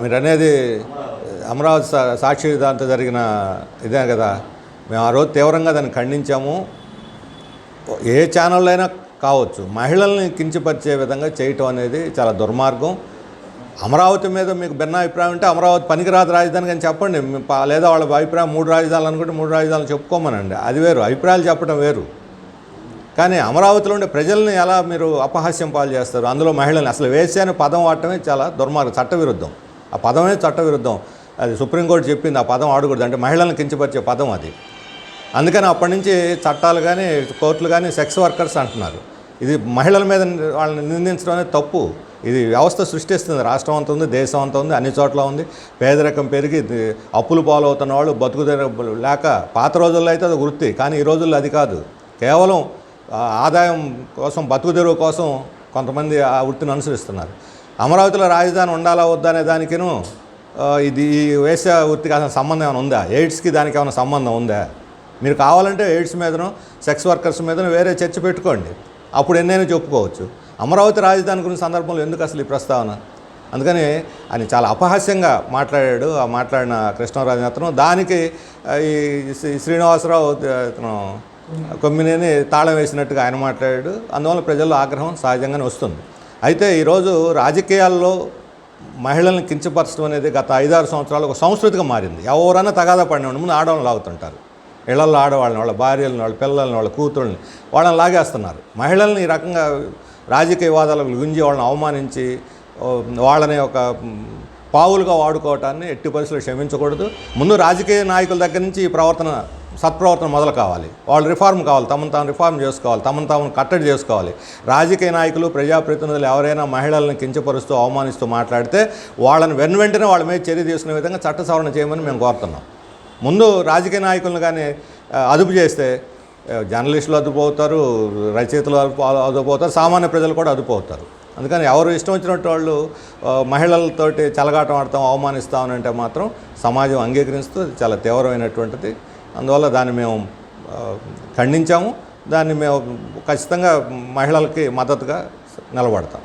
మీరు అనేది అమరావతి సా- సాక్షి దాంతో జరిగిన ఇదే కదా. మేము ఆ రోజు తీవ్రంగా దాన్ని ఖండించాము. ఏ ఛానల్లో అయినా కావచ్చు మహిళల్ని కించపరిచే విధంగా చేయటం అనేది చాలా దుర్మార్గం. అమరావతి మీద మీకు భిన్న అభిప్రాయం ఉంటే అమరావతి పనికిరాదు రాజధాని కానీ చెప్పండి. లేదా వాళ్ళ అభిప్రాయం మూడు రాజధానులు అనుకుంటే మూడు రాజధానులు చెప్పుకోమనండి. అది వేరు అభిప్రాయాలు చెప్పడం వేరు. కానీ అమరావతిలో ఉండే ప్రజల్ని ఎలా మీరు అపహాస్యం పాలు చేస్తారు? అందులో మహిళల్ని అసలు వేసే అనే పదం వాడటమే చాలా దుర్మార్గం చట్టవిరుద్ధం. ఆ పదమే చట్టవిరుద్ధం. అది సుప్రీంకోర్టు చెప్పింది ఆ పదం ఆడకూడదు అంటే మహిళలను కించపరిచే పదం అది. అందుకని అప్పటి నుంచి చట్టాలు కానీ కోర్టులు కానీ సెక్స్ వర్కర్స్ అంటున్నారు. ఇది మహిళల మీద వాళ్ళని నిందించడం అనేది తప్పు. ఇది వ్యవస్థ సృష్టిస్తుంది. రాష్ట్రం అంత ఉంది దేశం అంతా ఉంది అన్ని చోట్ల ఉంది. పేదరికం పెరిగి అప్పులు పాలవుతున్న వాళ్ళు బతుకుదెరువు లేక పాత రోజుల్లో అయితే అది వృత్తి కానీ ఈ రోజుల్లో అది కాదు. కేవలం ఆదాయం కోసం బతుకుదెరువు కోసం కొంతమంది ఆ వృత్తిని అనుసరిస్తున్నారు. అమరావతిలో రాజధాని ఉండాలా వద్దా అనే దానికిను ఇది ఈ వేసే వృత్తికి అసలు సంబంధం ఏమైనా ఉందా? ఎయిడ్స్కి దానికి ఏమైనా సంబంధం ఉందా? మీరు కావాలంటే ఎయిడ్స్ మీదను సెక్స్ వర్కర్స్ మీదను వేరే చర్చ పెట్టుకోండి. అప్పుడు ఎన్నైనా చెప్పుకోవచ్చు. అమరావతి రాజధాని గురించి సందర్భంలో ఎందుకు అసలు ఈ ప్రస్తావన? అందుకని ఆయన చాలా అపహాస్యంగా మాట్లాడాడు. ఆ మాట్లాడిన కృష్ణరాజు అతను. దానికి ఈ శ్రీ- శ్రీనివాసరావు అతను కొమ్మినేని తాళం వేసినట్టుగా ఆయన మాట్లాడాడు. అందువల్ల ప్రజల్లో ఆగ్రహం సహజంగానే వస్తుంది. అయితే ఈరోజు రాజకీయాల్లో మహిళల్ని కించపరచడం అనేది గత ఐదారు సంవత్సరాలు ఒక సంస్కృతిగా మారింది. ఎవరన్నా తగాదా పడిన ముందు ఆడవాళ్ళని లాగుతుంటారు. ఇళ్ళలో ఆడవాళ్ళని వాళ్ళ భార్యలను వాళ్ళ పిల్లల్ని వాళ్ళ కూతుళ్ళని వాళ్ళని లాగేస్తున్నారు. మహిళల్ని ఈ రకంగా రాజకీయ వాదాలకు గుంజి వాళ్ళని అవమానించి వాళ్ళని ఒక పావులుగా వాడుకోవటాన్ని ఎట్టి పరిస్థితులు క్షమించకూడదు. ముందు రాజకీయ నాయకుల దగ్గర నుంచి ఈ ప్రవర్తన సత్ప్రవర్తన మొదలు కావాలి. వాళ్ళు రిఫార్మ్ కావాలి. తమను తాను రిఫార్మ్ చేసుకోవాలి. తమను తాము కట్టడి చేసుకోవాలి. రాజకీయ నాయకులు ప్రజాప్రతినిధులు ఎవరైనా మహిళలను కించపరుస్తూ అవమానిస్తూ మాట్లాడితే వాళ్ళని వెను వెంటనే వాళ్ళ మీద చర్య తీసుకునే విధంగా చట్ట సవరణ చేయమని మేము కోరుతున్నాం. ముందు రాజకీయ నాయకులను కానీ అదుపు చేస్తే జర్నలిస్టులు అదుపు అవుతారు రచయితలు అదుపు అదుపు అవుతారు సామాన్య ప్రజలు కూడా అదుపు అవుతారు అందుకని ఎవరు ఇష్టం వచ్చినట్టు వాళ్ళు మహిళలతోటి చలగాటం ఆడతాం అవమానిస్తామని అంటే మాత్రం సమాజం అంగీకరిస్తూ చాలా తీవ్రమైనటువంటిది అందువల్ల దాన్ని మేము ఖండించాము. దాన్ని మేము ఖచ్చితంగా మహిళలకి మద్దతుగా నిలబడతాం.